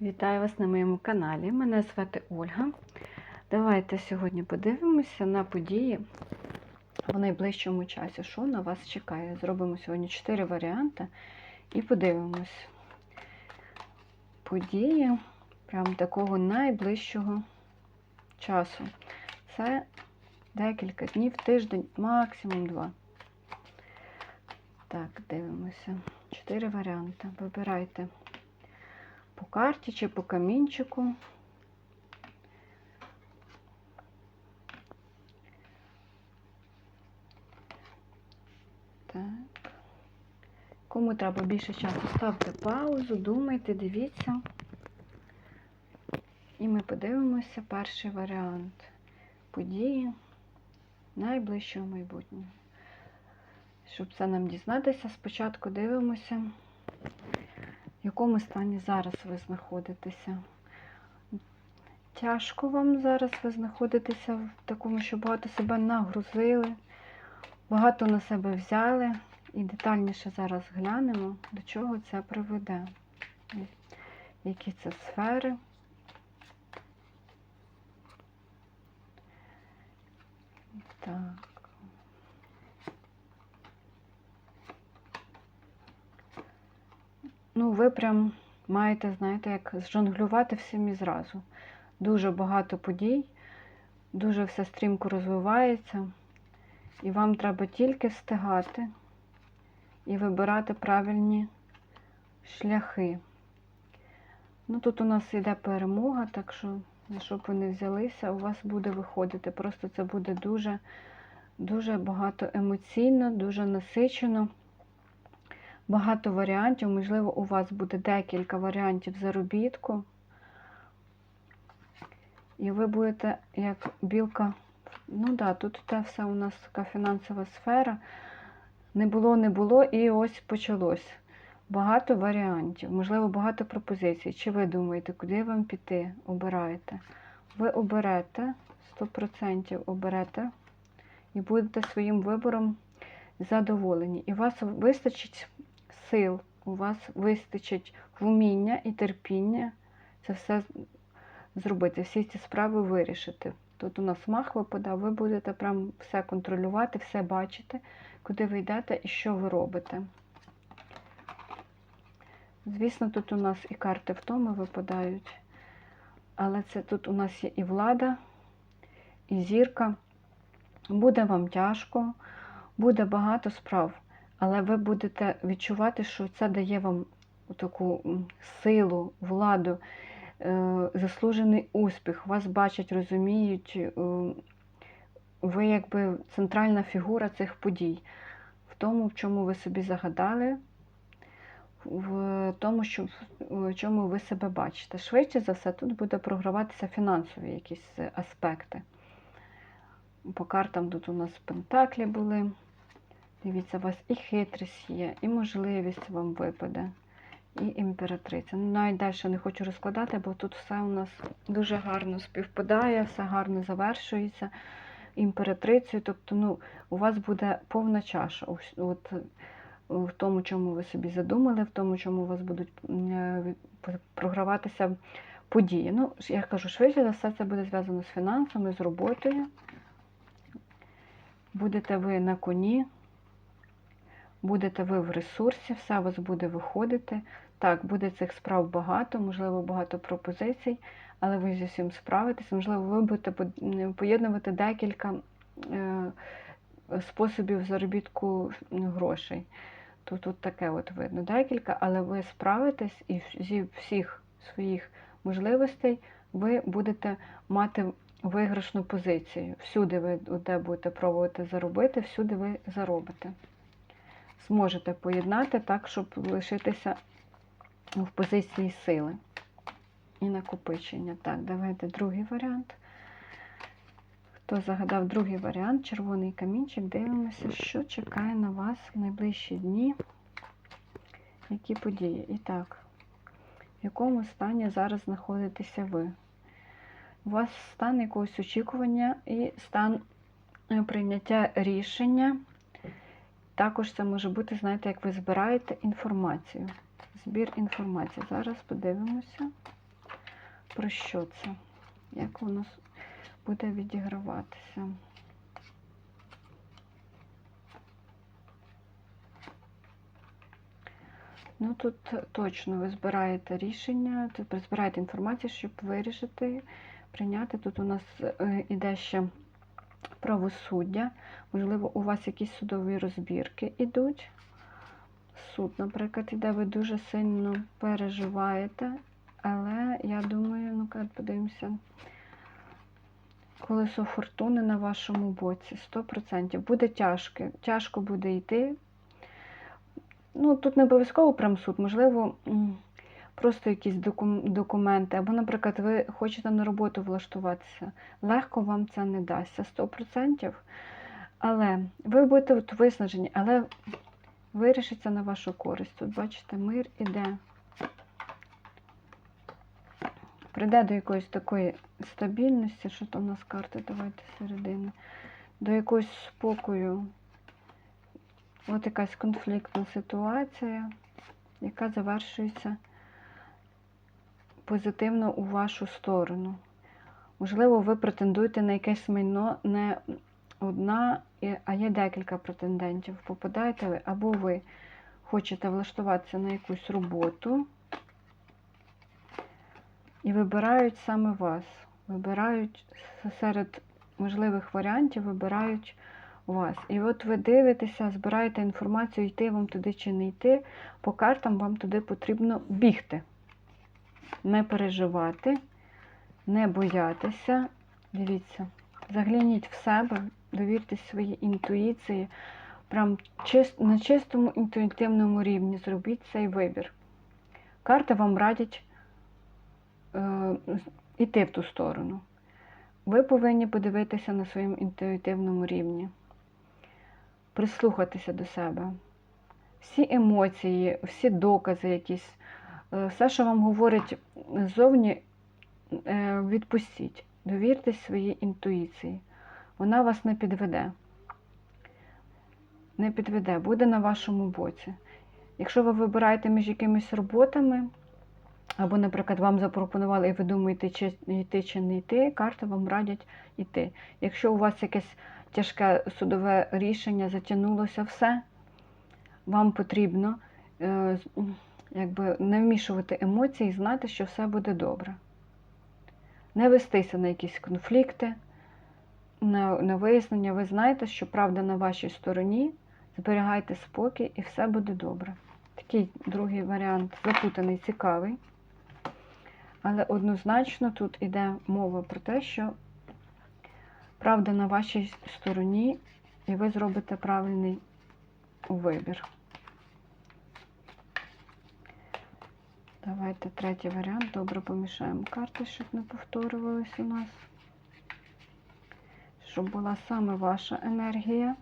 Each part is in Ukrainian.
Вітаю вас на моєму каналі. Мене звати Ольга. Давайте сьогодні подивимося на події в найближчому часі. Що на вас чекає? Зробимо сьогодні 4 варіанти і подивимось події прям такого найближчого часу. Це декілька днів, тиждень, максимум два. Так, дивимося. Чотири варіанти. Вибирайте по карті чи по камінчику. Так. Кому треба більше часу, ставте паузу, думайте, дивіться. І ми подивимося перший варіант події найближчого майбутнього. Щоб це нам дізнатися, спочатку дивимося, в якому стані зараз ви знаходитеся. Тяжко вам зараз ви знаходитеся в такому, що багато себе нагрузили, багато на себе взяли. І детальніше зараз глянемо, до чого це приведе. Які це сфери. Так. Ну, ви прям маєте, знаєте, як зжонглювати всім і зразу. Дуже багато подій, дуже все стрімко розвивається, і вам треба тільки встигати і вибирати правильні шляхи. Ну, тут у нас йде перемога, так що, за що б ви не взялися, у вас буде виходити. Просто це буде дуже, дуже багато емоційно, дуже насичено. Багато варіантів, можливо, у вас буде декілька варіантів заробітку. І ви будете як білка. Ну так, да, тут те все у нас така фінансова сфера. Не було, не було, і ось почалось. Багато варіантів, можливо, багато пропозицій. Чи ви думаєте, куди вам піти? Обираєте? Ви оберете, 100% оберете і будете своїм вибором задоволені. І вас вистачить сил, у вас вистачить вміння і терпіння це все зробити, всі ці справи вирішити. Тут у нас мах випадав, ви будете прям все контролювати, все бачити, куди ви йдете і що ви робите. Звісно, тут у нас і карти втоми випадають, але це тут у нас є і влада, і зірка. Буде вам тяжко, буде багато справ, але ви будете відчувати, що це дає вам таку силу, владу, заслужений успіх. Вас бачать, розуміють, ви якби центральна фігура цих подій, в тому, в чому ви собі загадали, в тому, що, в чому ви себе бачите. Швидше за все, тут буде програватися фінансові якісь аспекти. По картам тут у нас пентаклі були. Дивіться, у вас і хитрість є, і можливість вам випаде, і імператриця. Ну, навіть далі не хочу розкладати, бо тут все у нас дуже гарно співпадає, все гарно завершується імператрицею. Тобто, ну, у вас буде повна чаша. От, в тому, чому ви собі задумали, в тому, чому у вас будуть програватися події. Ну, я кажу, швидше за все, це буде зв'язано з фінансами, з роботою. Будете ви на коні, будете ви в ресурсі, все у вас буде виходити. Так, буде цих справ багато, можливо, багато пропозицій, але ви зі всім справитесь. Можливо, ви будете поєднувати декілька способів заробітку грошей. Тут тут таке от видно декілька, але ви справитесь і зі всіх своїх можливостей ви будете мати виграшну позицію. Всюди ви де будете пробувати заробити, всюди ви заробите. Зможете поєднати так, щоб лишитися в позиції сили і накопичення. Так, давайте другий варіант. Хто загадав другий варіант, червоний камінчик, дивимося, що чекає на вас в найближчі дні, які події. І так, в якому стані зараз знаходитеся ви? У вас стан якогось очікування і стан прийняття рішення. Також це може бути, знаєте, як ви збираєте інформацію. Збір інформації. Зараз подивимося. про що це? Як воно буде відіграватися? Ну тут точно ви збираєте рішення, тут збираєте інформацію, щоб вирішити, прийняти. Тут у нас е, іде ще правосуддя. Можливо, у вас якісь судові розбірки ідуть. Суд, наприклад, іде, ви дуже сильно переживаєте, але я думаю, ну-ка, подивимося. Колесо фортуни на вашому боці 100%. Буде тяжко, тяжко буде йти. Ну, тут не обов'язково прям суд, можливо, просто якісь документи. Або, наприклад, ви хочете на роботу влаштуватися. Легко вам це не дасться 100%. Але ви будете от виснажені, але вирішиться на вашу користь. Тут, бачите, мир іде. Прийде до якоїсь такої стабільності, що там у нас карти, давайте середини, до якогось спокою. От якась конфліктна ситуація, яка завершується позитивно у вашу сторону. Можливо, ви претендуєте на якесь майно не одна, а є декілька претендентів. Попадаєте ви, або ви хочете влаштуватися на якусь роботу і вибирають саме вас. Вибирають серед можливих варіантів, вибирають вас. І от ви дивитеся, збираєте інформацію, йти вам туди чи не йти. По картам вам туди потрібно бігти. Не переживати, не боятися. Дивіться, загляніть в себе, довіртесь своїй інтуїції. Прям на чистому інтуїтивному рівні зробіть цей вибір. Карти вам радять е, іти в ту сторону. Ви повинні подивитися на своєму інтуїтивному рівні прислухатися до себе. Всі емоції, всі докази якісь, все, що вам говорить ззовні, е, відпустіть. Довіртесь своїй інтуїції. Вона вас не підведе. Не підведе, буде на вашому боці. Якщо ви вибираєте між якимись роботами, або, наприклад, вам запропонували і ви думаєте, чи йти чи не йти, карти вам радять йти. Якщо у вас якесь тяжке судове рішення затягнулося все, вам потрібно е, якби, не вмішувати емоції і знати, що все буде добре. Не вестися на якісь конфлікти, на, на вияснення. Ви знаєте, що правда на вашій стороні, зберігайте спокій і все буде добре. Такий другий варіант запутаний, цікавий. Але однозначно тут іде мова про те, що правда на вашій стороні, і ви зробите правильний вибір. Давайте третій варіант. Добре помішаємо карти, щоб не повторювались у нас. Щоб була саме ваша енергія.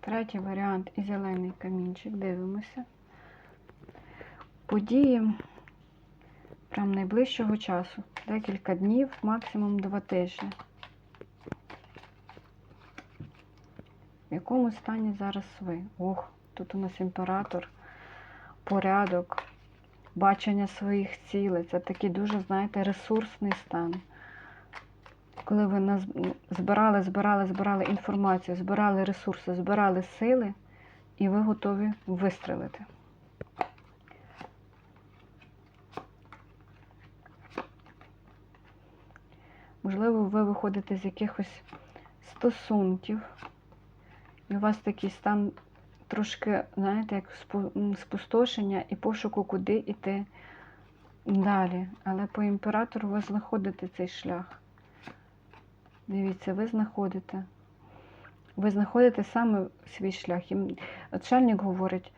Третій варіант і зелений камінчик. Дивимося. Події прям найближчого часу. Декілька днів, максимум два тижні. В якому стані зараз ви? Ох, тут у нас імператор, порядок, бачення своїх цілей. Це такий дуже, знаєте, ресурсний стан. Коли ви збирали, збирали, збирали інформацію, збирали ресурси, збирали сили, і ви готові вистрелити. Можливо, ви виходите з якихось стосунків, і у вас такий стан трошки, знаєте, як спустошення і пошуку, куди йти далі. Але по імператору ви знаходите цей шлях. Дивіться, ви знаходите. Ви знаходите саме свій шлях. І м- говорить,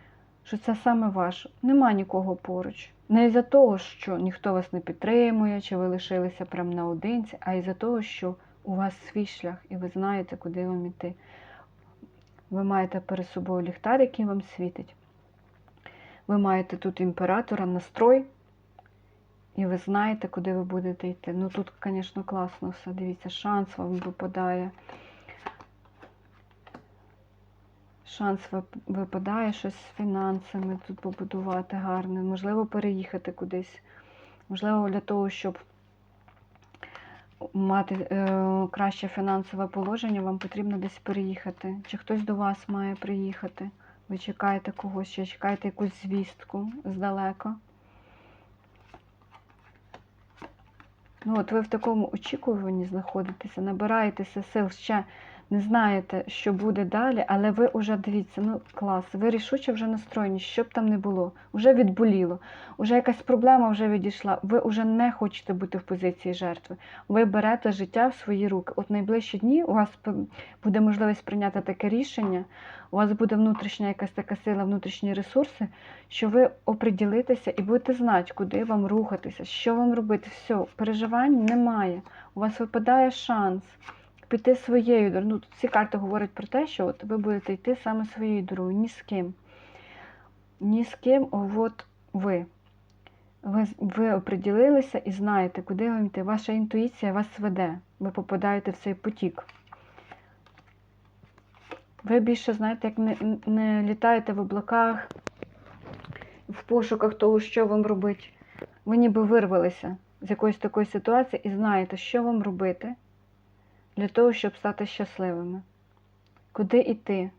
що це саме ваш. Нема нікого поруч. Не із-за того, що ніхто вас не підтримує, чи ви лишилися прямо наодинці, а із-за того, що у вас свій шлях, і ви знаєте, куди вам іти. Ви маєте перед собою ліхтар, який вам світить. Ви маєте тут імператора, настрой, і ви знаєте, куди ви будете йти. Ну тут, звісно, класно все. Дивіться, шанс вам випадає. шанс випадає щось з фінансами тут побудувати гарне, можливо, переїхати кудись. Можливо, для того, щоб мати е, краще фінансове положення, вам потрібно десь переїхати. Чи хтось до вас має приїхати? Ви чекаєте когось, чи чекаєте якусь звістку здалека. Ну, от ви в такому очікуванні знаходитеся, набираєтеся сил, ще не знаєте, що буде далі, але ви вже дивіться, ну клас, ви рішуче вже настроєні, що б там не було, вже відболіло, вже якась проблема вже відійшла. Ви вже не хочете бути в позиції жертви. Ви берете життя в свої руки. От найближчі дні у вас буде можливість прийняти таке рішення, у вас буде внутрішня якась така сила, внутрішні ресурси, що ви оприділитеся і будете знати, куди вам рухатися, що вам робити. Все, переживань немає. У вас випадає шанс піти своєю дорогою. Ну, ці карти говорять про те, що от ви будете йти саме своєю дорогою, ні з ким. Ні з ким, от ви. Ви, ви оприділилися і знаєте, куди вам йти. Ваша інтуїція вас веде. Ви попадаєте в цей потік. Ви більше, знаєте, як не, не літаєте в облаках, в пошуках того, що вам робити. Ви ніби вирвалися з якоїсь такої ситуації і знаєте, що вам робити для того, щоб стати щасливими. Куди йти?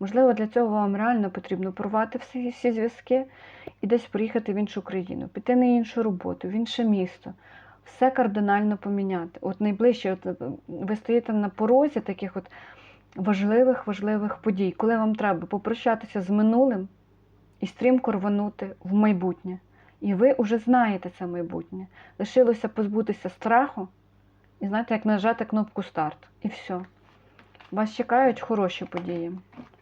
Можливо, для цього вам реально потрібно порвати всі, всі зв'язки і десь приїхати в іншу країну, піти на іншу роботу, в інше місто, все кардинально поміняти. От найближче, от, ви стоїте на порозі таких от важливих, важливих подій, коли вам треба попрощатися з минулим і стрімко рванути в майбутнє. І ви вже знаєте це майбутнє. Лишилося позбутися страху і знаєте, як нажати кнопку старт. І все. Вас чекають хороші події.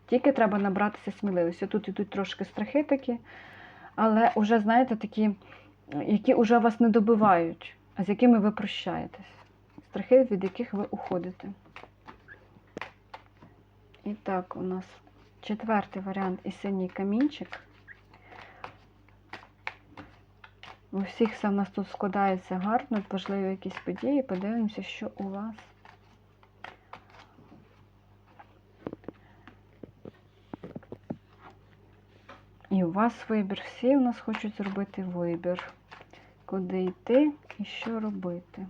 Тільки треба набратися сміливості. Тут ідуть трошки страхи такі, але вже, знаєте, такі, які вже вас не добивають, а з якими ви прощаєтесь. Страхи, від яких ви уходите. І так, у нас четвертий варіант і синій камінчик. У всіх все в нас тут складається гарно, важливі якісь події. Подивимося, що у вас. І у вас вибір. Всі у нас хочуть зробити вибір. Куди йти і що робити.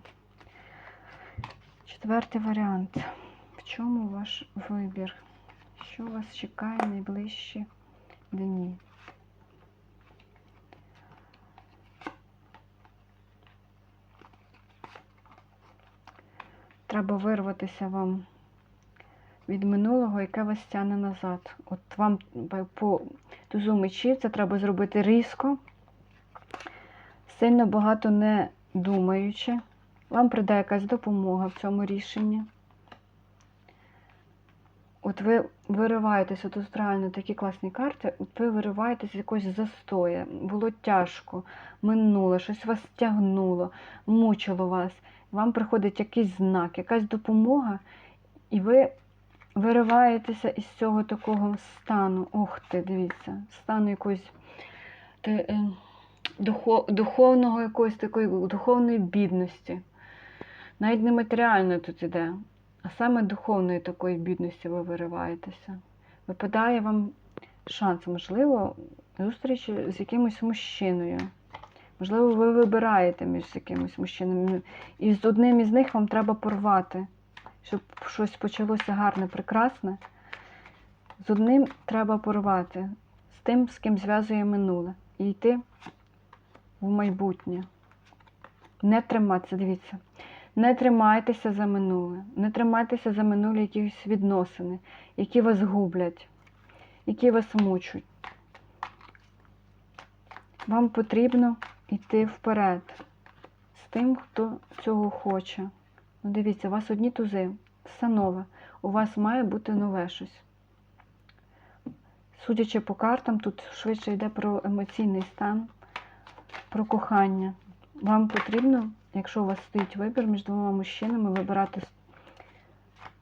Четвертий варіант. В чому ваш вибір? Що вас чекає найближчі дні? Треба вирватися вам від минулого, яке вас тягне назад. От вам по тузу мечів це треба зробити різко, сильно багато не думаючи. Вам прийде якась допомога в цьому рішенні. От ви вириваєтесь, от тут реально такі класні карти, от ви вириваєтесь з якогось застоя, було тяжко, минуло, щось вас тягнуло, мучило вас. Вам приходить якийсь знак, якась допомога, і ви вириваєтеся із цього такого стану. Ох ти, дивіться, стану якоїсь те, е, духов, духовного якоїсь такої духовної бідності. Навіть не матеріально тут іде, а саме духовної такої бідності ви вириваєтеся. Випадає вам шанс, можливо, зустріч з якимось мужчиною. Можливо, ви вибираєте між якимось мужчинами. І з одним із них вам треба порвати, щоб щось почалося гарне, прекрасне. З одним треба порвати, з тим, з ким зв'язує минуле. І йти в майбутнє. Не триматися, дивіться. Не тримайтеся за минуле, не тримайтеся за минулі якісь відносини, які вас гублять, які вас мучать. Вам потрібно йти вперед з тим, хто цього хоче. Ну, дивіться, у вас одні тузи, все нове. У вас має бути нове щось. Судячи по картам, тут швидше йде про емоційний стан, про кохання. Вам потрібно, якщо у вас стоїть вибір між двома мужчинами, вибирати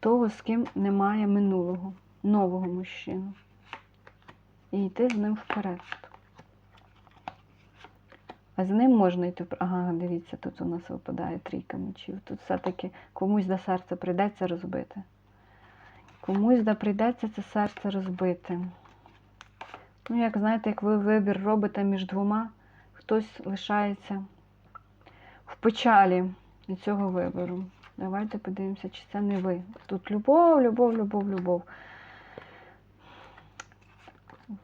того, з ким немає минулого, нового мужчину. І йти з ним вперед. А з ним можна йти. Ага, дивіться, тут у нас випадає трійка мечів. Тут все-таки комусь до серця прийдеться розбити. Комусь да прийдеться це серце розбити. Ну, як знаєте, як ви вибір робите між двома, хтось лишається печалі від цього вибору. Давайте подивимося, чи це не ви. Тут любов, любов, любов, любов.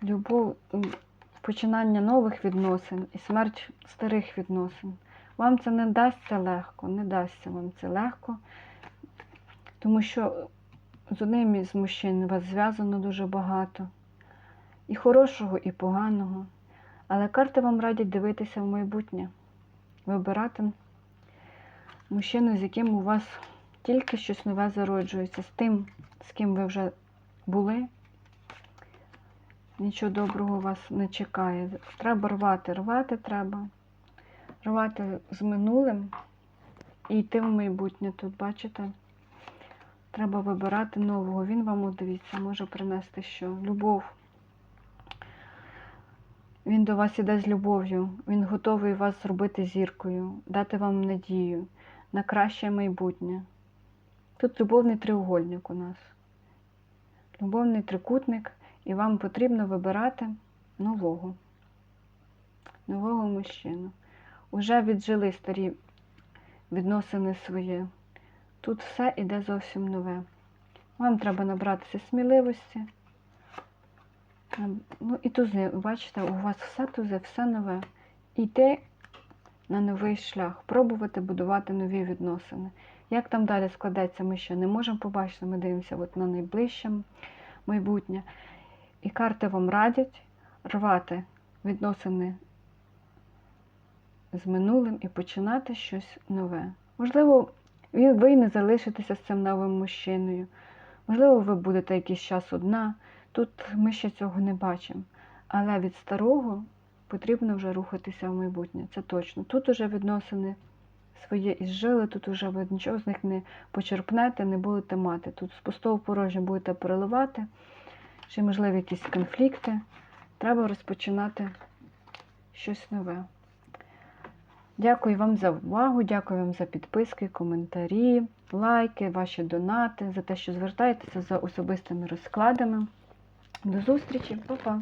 Любов, починання нових відносин і смерть старих відносин. Вам це не дасться легко, не дасться вам це легко, тому що з одним із мужчин вас зв'язано дуже багато. І хорошого, і поганого. Але карти вам радять дивитися в майбутнє, вибирати мужчину, з яким у вас тільки щось нове зароджується, з тим, з ким ви вже були. Нічого доброго вас не чекає. Треба рвати, рвати треба. Рвати з минулим і йти в майбутнє. Тут, бачите, треба вибирати нового. Він вам, от дивіться, може принести що? Любов. Він до вас іде з любов'ю, він готовий вас зробити зіркою, дати вам надію на краще майбутнє. Тут любовний треугольник у нас. Любовний трикутник, і вам потрібно вибирати нового, нового мужчину. Уже віджили старі відносини свої. Тут все іде зовсім нове. Вам треба набратися сміливості. Ну і тузи, бачите, у вас все тузи, все нове. Йти на новий шлях, пробувати будувати нові відносини. Як там далі складеться, ми ще не можемо побачити, ми дивимося от на найближче майбутнє. І карти вам радять рвати відносини з минулим і починати щось нове. Можливо, ви не залишитеся з цим новим мужчиною. Можливо, ви будете якийсь час одна. Тут ми ще цього не бачимо. Але від старого потрібно вже рухатися в майбутнє. Це точно. Тут уже відносини своє ізжили, тут уже ви нічого з них не почерпнете, не будете мати. Тут з пустого порожня будете переливати, чи, можливо, якісь конфлікти. Треба розпочинати щось нове. Дякую вам за увагу, дякую вам за підписки, коментарі, лайки, ваші донати, за те, що звертаєтеся за особистими розкладами. До зустрічі, Па-па!